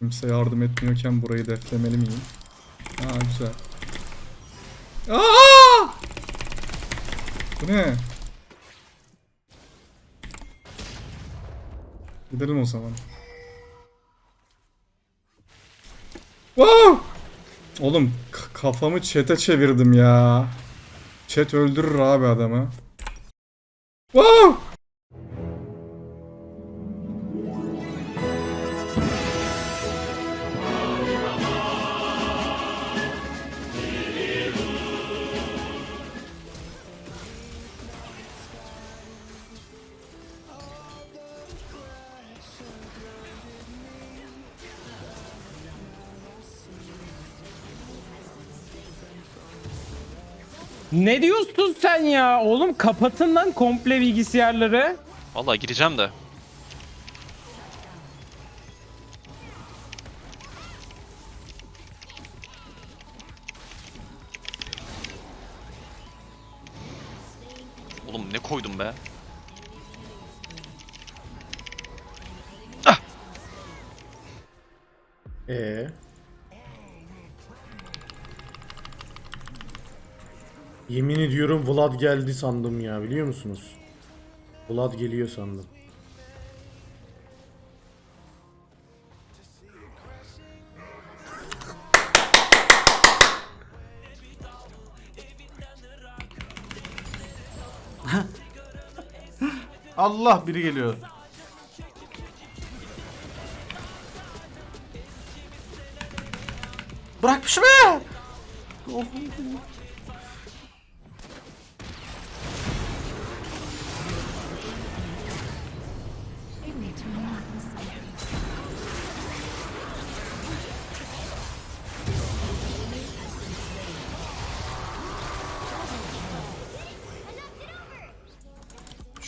Kimse yardım etmiyorken burayı deflemeli miyim? Aa güzel. Aa! Bu ne? Gidelim o zaman. Wow! Oğlum kafamı çete çevirdim ya. Chat öldürür abi adamı. Wow! Ne diyorsun sen ya? Oğlum kapatın lan komple bilgisayarları. Vallahi gireceğim de. Oğlum ne koydum be? Ee. Yemin ediyorum Vlad geldi sandım ya biliyor musunuz? Vlad geliyor sandım. Allah biri geliyor. Bırak peşimi.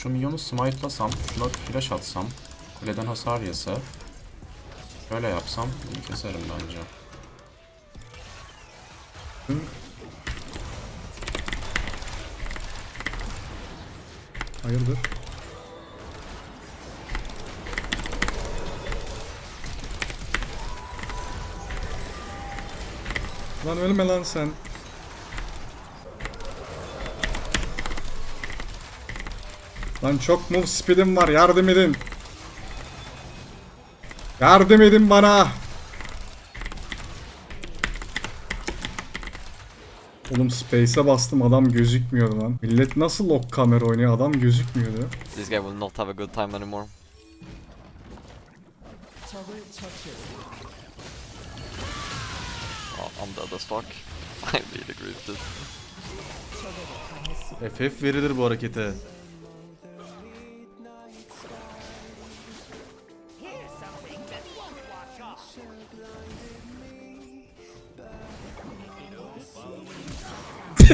Şu minyonu smite'lasam, şuna flash atsam, kuleden hasar yese, şöyle yapsam bunu keserim bence. Hayırdır? Lan ölme lan sen. Lan çok move speed'im var yardım edin. Yardım edin bana. Oğlum space'e bastım adam gözükmüyordu lan. Millet nasıl lock kamera oynuyor adam gözükmüyordu. This guy will not have a good time anymore. Oh, I'm dead as fuck. I really agree with this. FF verilir bu harekete.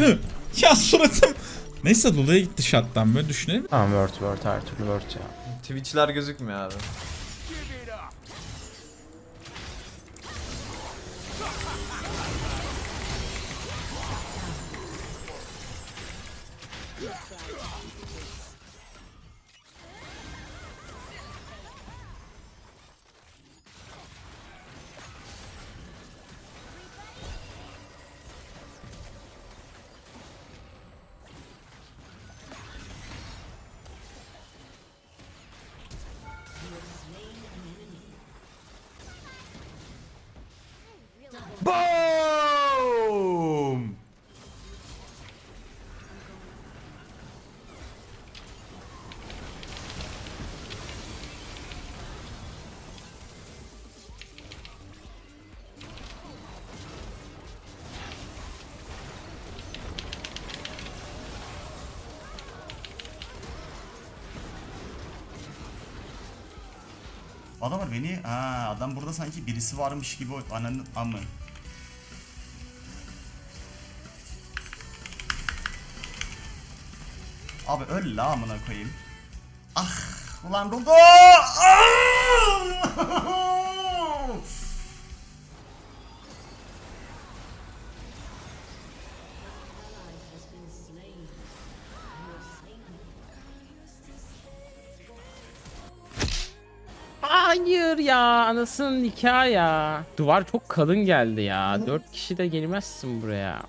Ya suratım. Neyse Lulu'ya gitti shot'tan böyle düşünelim. Tamam word word her türlü word ya. Twitch'ler gözükmüyor abi. Adamlar beni, ha adam burada sanki birisi varmış gibi ananın amı. Abi öl la amına koyayım. Ah ulan Rogo! Ah! ya anasının nikahı ya. Duvar çok kalın geldi ya. Dört kişi de gelmezsin buraya.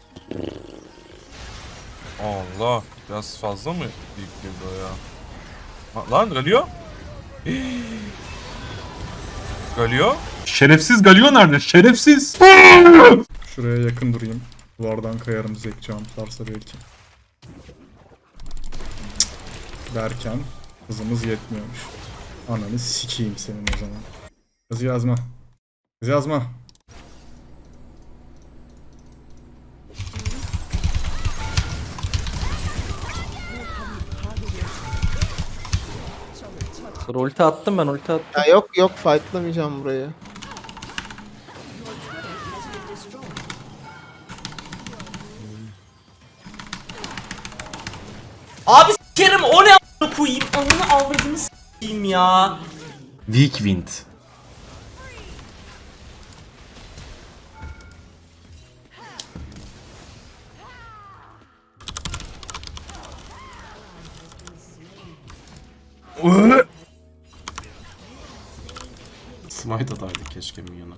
Allah. Biraz fazla mı büyük girdi o ya? Ha, Lan Galio. Galio. Şerefsiz Galio nerede? Şerefsiz. Şuraya yakın durayım. Duvardan kayarım zek jumplarsa belki. Derken hızımız yetmiyormuş. Ananı sikeyim senin o zaman. Hızı yazma. Hızı yazma. Ulti attım ben ulti attım. Ya yok yok fightlamayacağım burayı. Abi s**erim o ne a**ını koyayım. Anını avradını s**eyim ya. Weak Wind. Smite ataydık keşke minyona.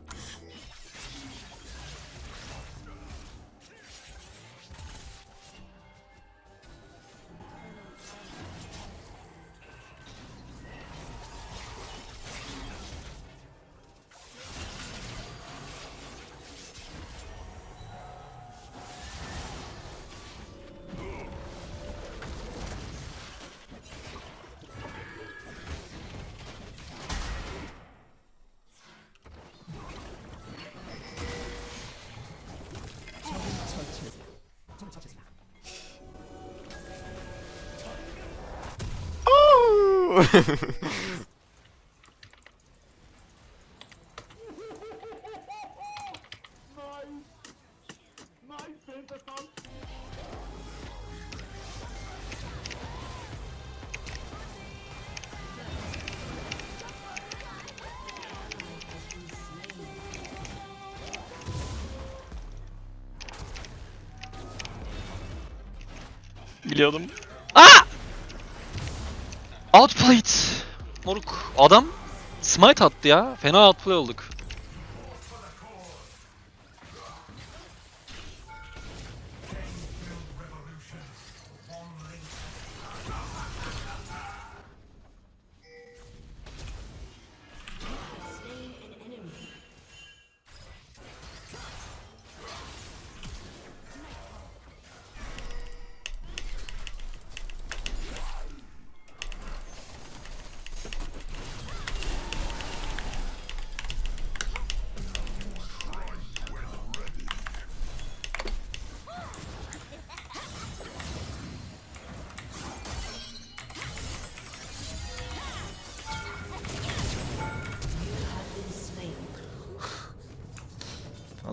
Biliyordum. Outplayed. Moruk. Adam smite attı ya. Fena outplay olduk.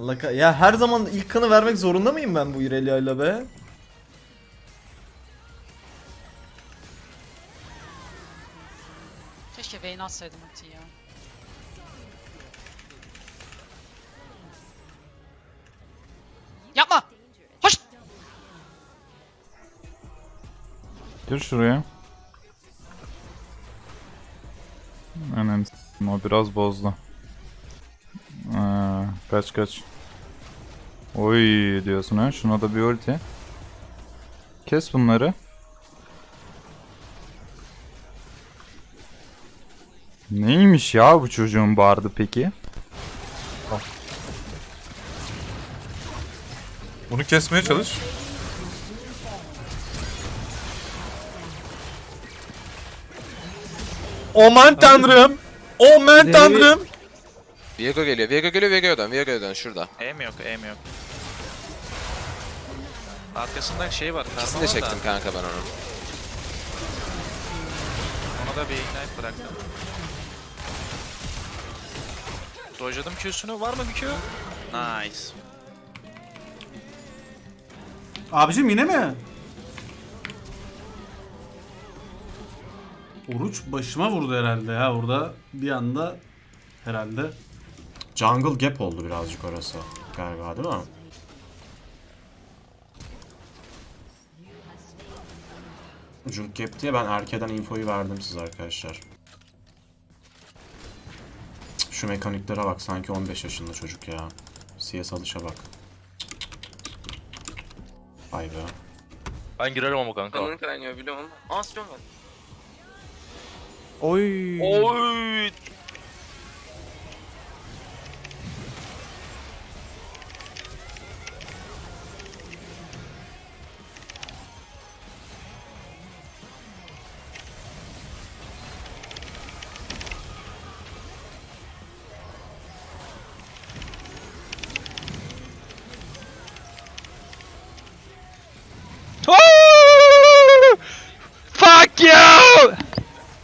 Allah ya her zaman ilk kanı vermek zorunda mıyım ben bu Irelia ile be? Keşke Vayne atsaydım ultiyi ya. Yapma! Hoş! Gir şuraya. Anam s**tim, o biraz bozdu. Aa, kaç kaç. Oy diyorsun ha. Şuna da bir ulti. Kes bunları. Neymiş ya bu çocuğun bardı peki? Bunu kesmeye çalış. Aman tanrım. Aman tanrım. Viego geliyor, Viego geliyor, Viego'ya dön şurada. Aim yok, aim yok. Arkasında şey var, İkisini de çektim kanka ben onu. Ona da bir ignite bıraktım. Dojladım Q'sunu. Var mı bir Q? Nice. Abicim yine mi? Oruç başıma vurdu herhalde ya burada bir anda herhalde. Jungle gap oldu birazcık orası galiba değil mi? Jungle gap diye ben erkeden infoyu verdim size arkadaşlar. Şu mekaniklere bak sanki 15 yaşında çocuk ya. CS alışa bak. Vay be. Ben girerim ama kanka. Oy. Oy.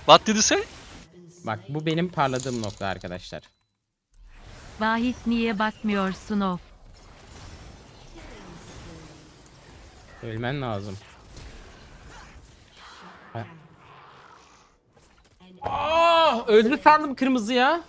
What did you say? Bak bu benim parladığım nokta arkadaşlar. Vahit niye bakmıyorsun o? Ölmen lazım. Aa, öldü sandım kırmızı ya.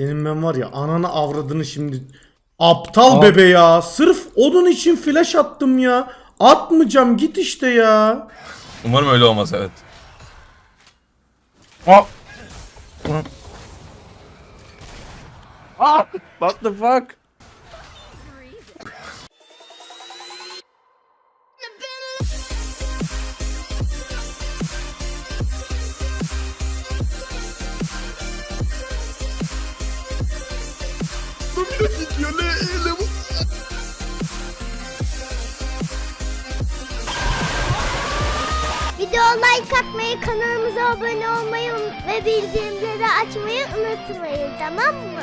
Senin ben var ya ananı avradını şimdi aptal Aa. bebe ya. Sırf onun için flash attım ya. Atmayacağım git işte ya. Umarım öyle olmaz evet. What the fuck? Atmayı, kanalımıza abone olmayı ve bildirimleri açmayı unutmayın tamam mı?